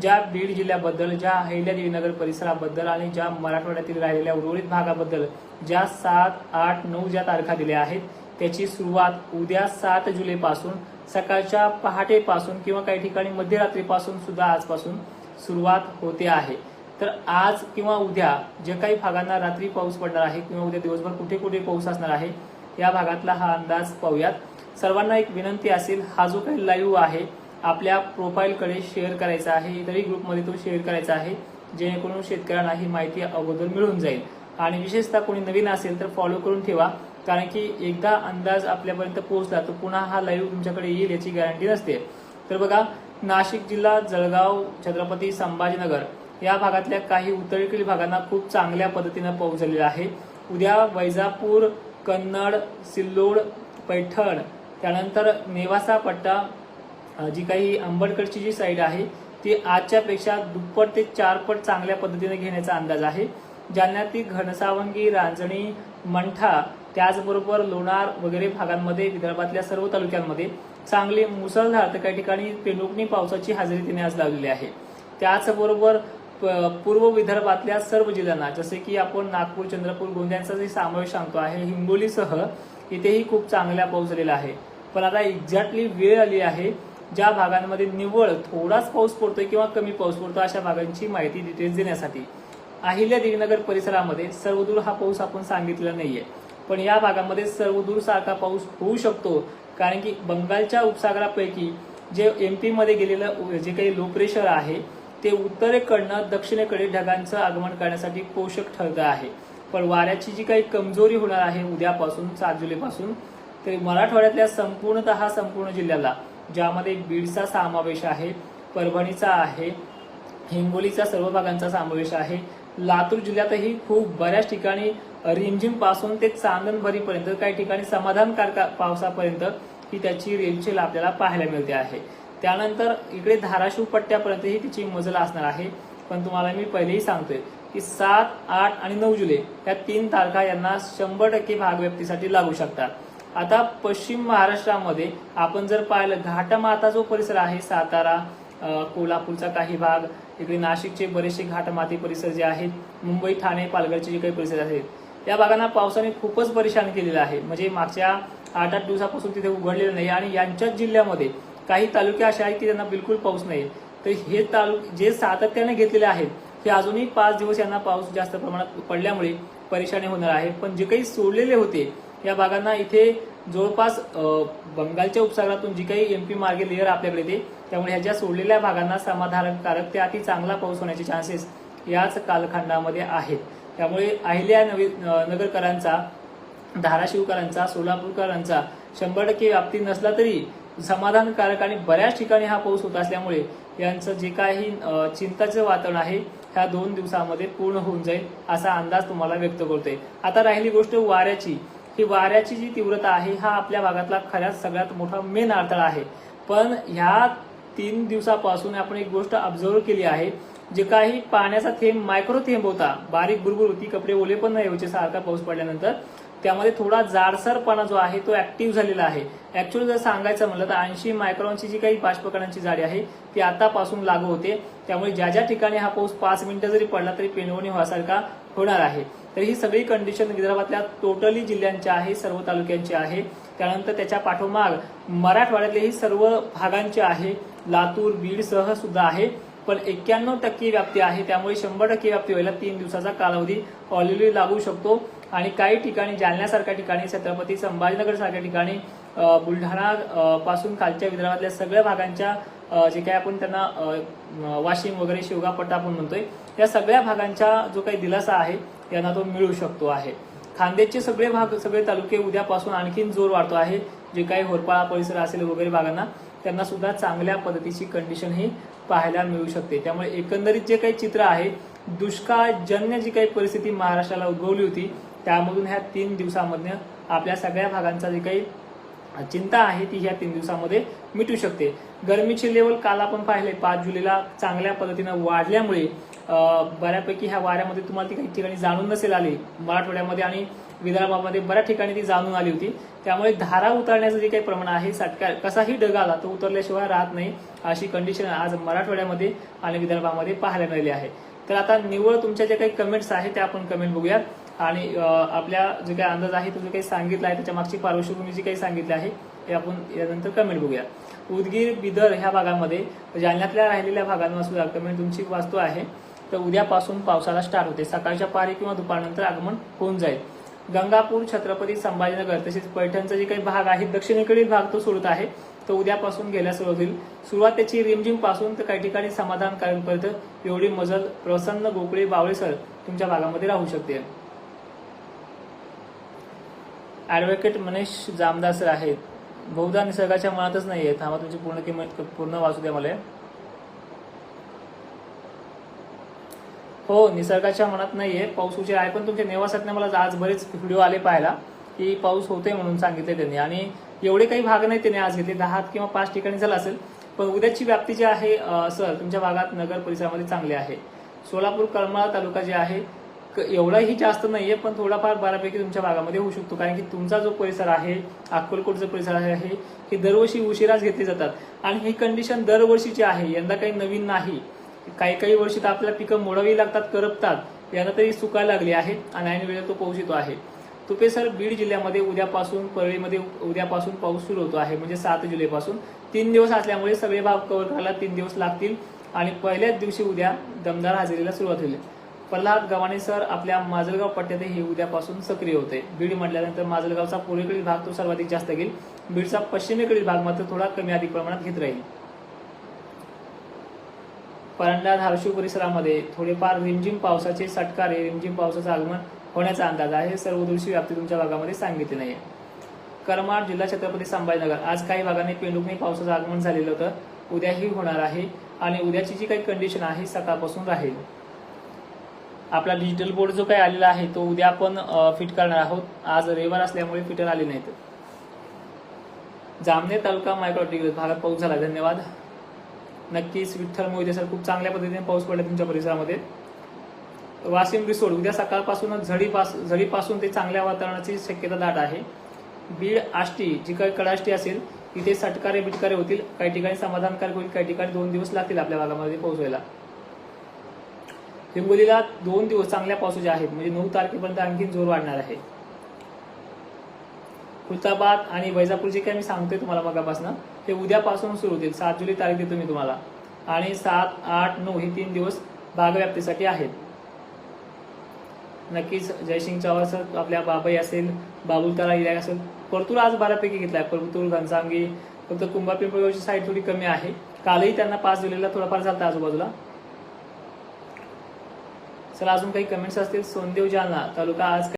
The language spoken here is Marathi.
ज्या बीड जिल्ह्याबद्दल ज्या अहिल्यादेवी नगर परिसराबद्दल आणि ज्या मराठवाड्यातील राहिलेल्या उर्वरित भागाबद्दल ज्या सात आठ नऊ ज्या तारखा दिल्या आहेत त्याची सुरुवात उद्या सात जुलैपासून सकाळच्या पहाटेपासून किंवा काही ठिकाणी मध्यरात्रीपासून सुद्धा आजपासून सुरुवात होते आहे. तर आज किंवा उद्या जे काही भागांना रात्री पाऊस पडणार आहे किंवा उद्या दिवसभर कुठे कुठे पाऊस असणार आहे या भागातला हा अंदाज पाहूयात. सर्वांना एक विनंती असेल हा जो काही लाईव्ह आहे आपल्या प्रोफाईलकडे शेअर करायचा आहे इतरही ग्रुपमध्ये तो शेअर करायचा आहे जेणेकरून शेतकऱ्यांना ही माहिती अगोदर मिळून जाईल. आणि विशेषतः कोणी नवीन असेल तर फॉलो करून ठेवा कारण की एकदा अंदाज आपल्यापर्यंत पोहोचला तर पुन्हा हा लाईव्ह तुमच्याकडे येईल याची गॅरंटी नसते. तर बघा नाशिक जिल्हा जळगाव छत्रपती संभाजीनगर या भागातल्या काही उत्तरेकडील भागांना खूप चांगल्या पद्धतीनं पाऊस झालेला आहे. उद्या वैजापूर कन्नड सिल्लोड पैठण त्यानंतर नेवासा पट्टा जी काही आंबडकडची जी साईड आहे ती आजच्या पेक्षा दुप्पट ते चारपट चांगल्या पद्धतीने घेण्याचा अंदाज आहे. जालन्यातील घनसावंगी रांजणी मंठा त्याचबरोबर लोणार वगैरे भागांमध्ये विदर्भातल्या सर्व तालुक्यांमध्ये चांगली मुसळधार तर काही ठिकाणी पेनुकणी पावसाची हजेरी तिने आज लावलेली आहे. त्याचबरोबर प- पूर्व विदर्भातल्या सर्व जिल्ह्यांना जसे की आपण नागपूर चंद्रपूर गोंदियांचा जे समावेश सांगतो आहे हिंगोलीसह इथेही खूप चांगला पाऊस झालेला आहे. पण आता एक्झॅक्टली वेळ आली आहे ज्या भागांमध्ये निव्वळ थोडाच पाऊस पडतोय किंवा कमी पाऊस पडतो अशा भागांची माहिती डिटेल्स देण्यासाठी अहिल्या देवीनगर परिसरामध्ये सर्वदूर हा पाऊस आपण सांगितलेला नाहीये. पण या भागामध्ये सर्वदूर सारखा पाऊस होऊ शकतो कारण की बंगालच्या उपसागरापैकी जे एम पीमध्ये गेलेलं जे काही लो प्रेशर आहे ते उत्तरेकडनं दक्षिणेकडे ढगांचं आगमन करण्यासाठी पोषक ठरतं आहे. पण वाऱ्याची जी काही कमजोरी होणार आहे उद्यापासून सात जुलैपासून ते मराठवाड्यातल्या संपूर्णतः संपूर्ण जिल्ह्याला ज्यामध्ये बीडचा समावेश आहे परभणीचा आहे हिंगोलीचा सर्व भागांचा समावेश आहे. लातूर जिल्ह्यातही खूप बऱ्याच ठिकाणी रिमझिमपासून ते चांदणभरीपर्यंत काही ठिकाणी समाधानकारक पावसापर्यंत ही त्याची रेलचेल आपल्याला पाहायला मिळते आहे. त्यानंतर इकडे धाराशिव पट्ट्यापर्यंतही तिची मजल असणार आहे. पण तुम्हाला मी पहिलेही सांगतोय की सात आठ आणि नऊ जुलै या तीन तारखा यांना शंभर टक्के भागव्याप्तीसाठी लागू शकतात. आता पश्चिम महाराष्ट्रामध्ये आपण जर पाहिलं घाटमाता जो परिसर आहे सातारा कोल्हापूरचा काही भाग इकडे नाशिकचे बरेचसे घाटमाती परिसर जे आहेत मुंबई ठाणे पालघरचे जे काही परिसर आहेत या भागांना पावसाने खूपच परेशान केलेलं आहे. म्हणजे मागच्या आठ आठ दिवसापासून तिथे उघडलेलं नाही आणि यांच्याच जिल्ह्यामध्ये काही तालुके असे आहेत की त्यांना बिलकुल पाऊस नाही. तर हे तालुके जे सातत्याने घेतलेले आहेत हे अजूनही पाच दिवस यांना पाऊस जास्त प्रमाणात पडल्यामुळे परेशानी होणार आहे. पण जे काही सोडलेले होते या भागांना इथे जवळपास बंगालच्या उपसागरातून जी काही एमपी मार्गे लेअर आपल्याकडे येते त्यामुळे ह्या ज्या सोडलेल्या भागांना समाधानकारक ते अति चांगला पाऊस होण्याचे चान्सेस याच कालखंडामध्ये आहेत. त्यामुळे अहिल्या नवी नगरकरांचा धाराशिवकरांचा सोलापूरकरांचा शंभर टक्के व्याप्ती नसला तरी समाधानकारक आणि बऱ्याच ठिकाणी हा पाऊस होत असल्यामुळे यांचं जे काही चिंताचं वातावरण आहे ह्या दोन दिवसामध्ये पूर्ण होऊन जाईल असा अंदाज तुम्हाला व्यक्त करतोय. आता राहिली गोष्ट वाऱ्याची. ही वाऱ्याची जी तीव्रता आहे हा आपल्या भागातला खऱ्याच सगळ्यात मोठा मेन अडथळा आहे. पण ह्या तीन दिवसापासून आपण एक गोष्ट ऑब्झर्व केली आहे जे काही पाण्याचा थेंब मायक्रो थेंब होता बारीक बुरबुर होती कपडे ओले पण नाही होते सारखा पाऊस पडल्यानंतर त्यामध्ये थोडा जाडसरपणा जो आहे तो ऍक्टिव्ह झालेला आहे. ऍक्च्युअली जर सांगायचं म्हणलं तर ऐंशी मायक्रॉनची जी काही बाष्पकणांची जाडी आहे ती आतापासून लागू होते. त्यामुळे ज्या ज्या ठिकाणी हा पाऊस पाच मिनिटं जरी पडला तरी पेनवणी व्हासारखा होणार आहे. तर ही सगळी कंडिशन विदर्भातल्या टोटली जिल्ह्यांची आहे सर्व तालुक्यांची आहे. त्यानंतर त्याच्या पाठोमाग मराठवाड्यातलेही सर्व भागांचे आहे. लातूर बीडसह सुद्धा आहे. पण एक्क्याण्णव टक्के व्याप्ती आहे. त्यामुळे शंभर टक्के व्याप्ती व्हायला तीन दिवसाचा कालावधी ऑलरेडी लागू शकतो. आणि काही ठिकाणी जालन्यासारख्या ठिकाणी छत्रपती संभाजीनगर सारख्या ठिकाणी बुलढाणा पासून खालच्या विदर्भातल्या सगळ्या भागांच्या जे काही आपण त्यांना वाशिम वगैरे शिवगापट्टा आपण म्हणतोय या सगळ्या भागांचा जो काही दिलासा आहे यांना तो मिळू शकतो आहे. खांद्याचे सगळे भाग सगळे तालुके उद्यापासून आणखीन जोर वाढतो आहे. जे काही होरपाळा परिसर असेल वगैरे भागांना त्यांना सुद्धा चांगल्या पद्धतीची कंडिशन ही पाहायला मिळू शकते. त्यामुळे एकंदरीत जे काही चित्र आहे दुष्काळजन्य जी काही परिस्थिती महाराष्ट्राला उद्भवली होती त्यामधून ह्या तीन दिवसामधनं आपल्या सगळ्या भागांचा जे काही चिंता आहे ती ह्या तीन दिवसामध्ये मिटू शकते. गरमीचे लेवल काल आपण पाहिले पाच जुलैला चांगल्या पद्धतीनं वाढल्यामुळे बऱ्यापैकी ह्या वाऱ्यामध्ये तुम्हाला ती काही ठिकाणी जाणून नसेल आली. मराठवाड्यामध्ये आणि विदर्भामध्ये बऱ्याच ठिकाणी ती जाणून आली होती. त्यामुळे धारा उतरण्याचं जे काही प्रमाण आहे सटका कसाही ढग आला तो उतरल्याशिवाय राहत नाही अशी कंडिशन आज मराठवाड्यामध्ये आणि विदर्भामध्ये पाहायला मिळाली आहे. तर आता निव्वळ तुमच्या जे काही कमेंट्स आहेत त्या आपण कमेंट बघूयात. आणि आपल्या जे काही अंदाज आहे तो जे काही सांगितला आहे त्याच्या मागची पार्श्वभूमी जी काही सांगितली आहे आपण यानंतर कमेंट बघूया. उदगीर बिदर ह्या भागामध्ये जालन्यातल्या राहिलेल्या भागांवर सुद्धा कमेंट तुमची वास्तू आहे. तर उद्यापासून पावसाला स्टार्ट होते. सकाळच्या पारी किंवा दुपारनंतर आगमन होऊन जाईल. गंगापूर छत्रपती संभाजीनगर तसेच पैठणचा जे काही भाग आहे दक्षिणेकडील भाग तो सोडत आहे. तो उद्यापासून गेल्या सुरुवात होईल सुरुवात त्याची रिमझिमपासून तर काही ठिकाणी समाधानकारकपर्यंत एवढी मजल प्रसन्न गोकळी बावळेसर तुमच्या भागामध्ये राहू शकते. ऍडव्होकेट मनीष जामदासर आहेत. बहुधा निसर्गाच्या मनातच नाही आहे थांबा तुमची पूर्ण किंमत पूर्ण वाचू द्या मला. हो निसर्गाच्या मनात नाही आहे पाऊस उशीर आहे पण तुमच्या नेवासातने मला आज बरेच व्हिडिओ आले पाहायला की पाऊस होते म्हणून सांगितले त्यांनी. आणि एवढे काही भाग नाही त्यांनी आज घेतले. दहा किंवा पाच ठिकाणी झाला असेल पण उद्याची व्याप्ती जी आहे सर तुमच्या भागात नगर परिसरामध्ये चांगली आहे. सोलापूर करमाळा तालुका जे आहे एवढाही जास्त नाहीये पण थोडाफार बऱ्यापैकी तुमच्या भागामध्ये होऊ शकतो. कारण की तुमचा जो परिसर आहे अक्कलकोटचा परिसर आहे हे दरवर्षी उशिराच घेतले जातात. आणि ही कंडिशन दरवर्षीची आहे यंदा काही नवीन नाही. काही काही वर्षी तर आपल्याला पिकं मोडावी लागतात करपतात. यांना तरी सुकायला लागली आहे आणि ऐन वेळेला तो पाऊस येतो आहे. तुपे सर बीड जिल्ह्यामध्ये उद्यापासून परळीमध्ये उद्यापासून पाऊस सुरू होतो आहे. म्हणजे सात जुलैपासून. तीन दिवस असल्यामुळे सगळे भाग कव्हर करायला तीन दिवस लागतील. आणि पहिल्याच दिवशी उद्या दमदार हजेरीला सुरुवात होईल. प्रल्हाद गव्हाणे सर आपल्या माजलगाव पट्ट्यात हे उद्यापासून सक्रिय होते. बीड म्हटल्यानंतर माजलगावचा पूर्वेकडील भाग तो सर्वाधिक जास्त घेईल. बीडचा पश्चिमेकडील भाग मात्र थोडा कमी अधिक प्रमाणात घेत राहील. परंडा धारशिव परिसरामध्ये थोडेफार रिमझिम पावसाचे सटकारे रिमझिम पावसाचं आगमन होण्याचा अंदाज आहे सर्वदृशी व्याप्ती तुमच्या भागामध्ये सांगितली नाही करमाड जिल्हा छत्रपती संभाजीनगर आज काही भागाने पेंडुकने पावसाचं आगमन झालेलं होतं. उद्याही होणार आहे आणि उद्याची जी काही कंडिशन आहे सकाळपासून राहील. आपला डिजिटल बोर्ड जो काही आलेला आहे तो उद्या आपण फिट करणार आहोत. आज रविवार असल्यामुळे फिटर आले नाहीत. जामनेर तालुका मायक्रो भागात पाऊस झाला. धन्यवाद. नक्कीच विठ्ठल मोहिते सर खूप चांगल्या पद्धतीने पाऊस पडला तुमच्या परिसरामध्ये. वाशिम रिसोड उद्या सकाळपासूनच झडीपास झडीपासून ते चांगल्या वातावरणाची शक्यता दाट आहे. बीड आष्टी जी काही कडाष्टी असेल तिथे सटकारे बिटकारे होतील. काही ठिकाणी समाधानकारक होईल काही ठिकाणी दोन दिवस लागतील आपल्या भागामध्ये पोहोचवायला हिंगोलीला दोन दिवस चांगल्या पावसाचे आहेत. म्हणजे नऊ तारखेपर्यंत आणखी जोर वाढणार आहे. खुलताबाद आणि वैजापूर जे मी सांगतोय तुम्हाला मगापासून ते उद्यापासून सुरू होतील. सात जुलै तारीख देतो मी तुम्हाला. आणि सात आठ नऊ हे तीन दिवस भागव्याप्तीसाठी आहेत. नक्कीच जयसिंग चव्हाण सर आपल्या बाबाई असेल बाबुलतारा इलाय इलाक असेल परतूर आज बऱ्यापैकी घेतलाय. परतूर घनसांगी फक्त कुंभापिंपळगावची साईड थोडी कमी आहे. कालही त्यांना पास दिलेला थोडाफार झाला आजूबाजूला. चला अजून काही कमेंट्स असतील. सोनदेव जालना तालुका आज